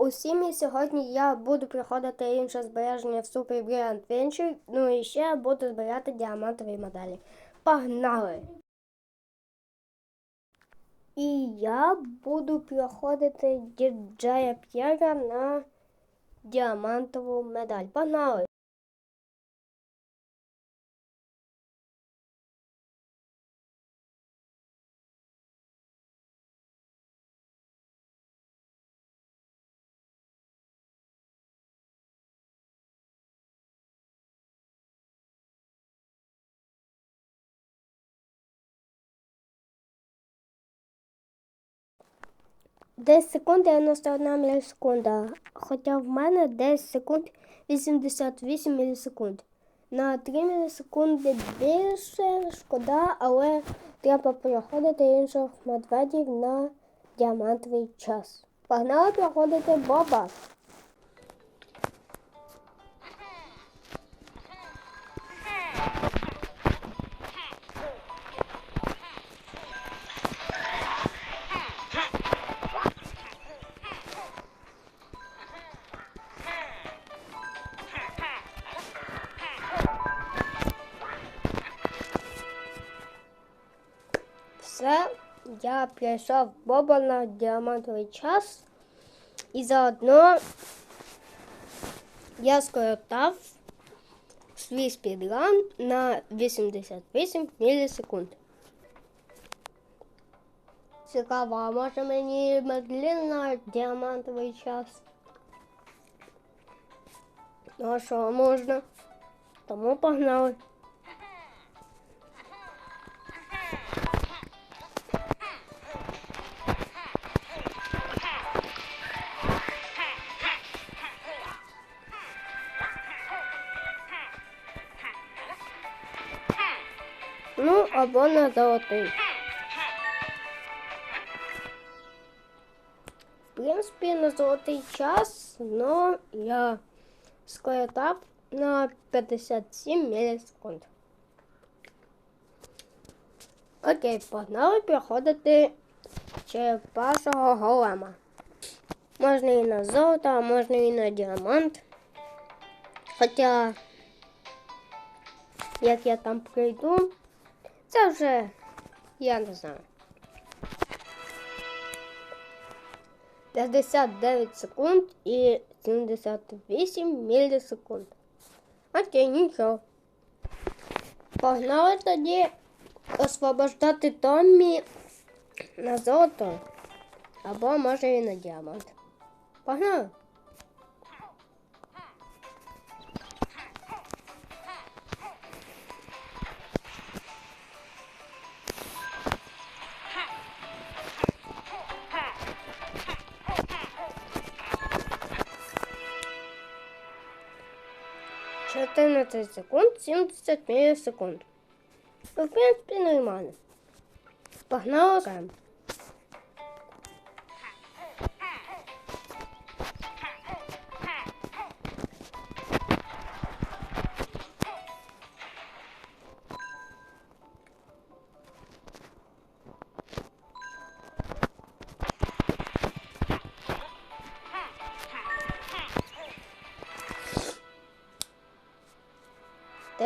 усім і сьогодні я буду проходити інше збереження в Super Brilliant Venture, ну і ще буду збирати діамантові медалі. Погнали! І я буду проходити діджея П'єра на діамантову медаль. Погнали! Десять секунд 91 мілісекунда. Хоча в мене 10 секунд 88 мілісекунд. На 3 мілісекунди більше шкода, але треба проходити інших медведів на діамантовий час. Погнали проходити Боба. Все, я прийшов Боба на діамантовий час. І заодно я скоротав свій спідран на 88 мілісекунд. Цікаво, а може мені медлін на діамантовий час? Ну а що можна? Тому погнали. Ну, або на золотий. В принципі, на золотий час, но я скоротав на 57 мілісекунд. Окей, погнали проходити черепашого голема. Можна і на золото, а можна і на діамант. Хоча, як я там прийду, це вже я не знаю. 59 секунд і 78 мілісекунд. Окей, нічого. Погнали тоді освобождати Томмі на золото. Або може і на діамант. Погнали. Чотирнадцять секунд, 70 мілісекунд. В принципі, нормально. Погнали.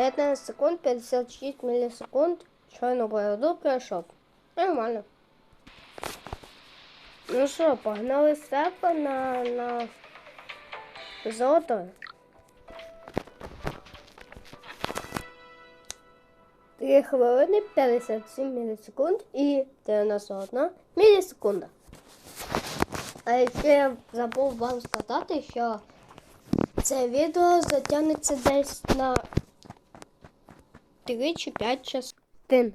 Граємо. Дев'ятнадцять секунд, 56 мілісекунд. Щойно бороду пройшов. Нормально. Ну що, погнали себе на, на золото. Три хвилини 57 мілісекунд і 91 мілісекунда. А ще я забув вам сказати, що це відео затягнеться десь на 3 чи 5 частин.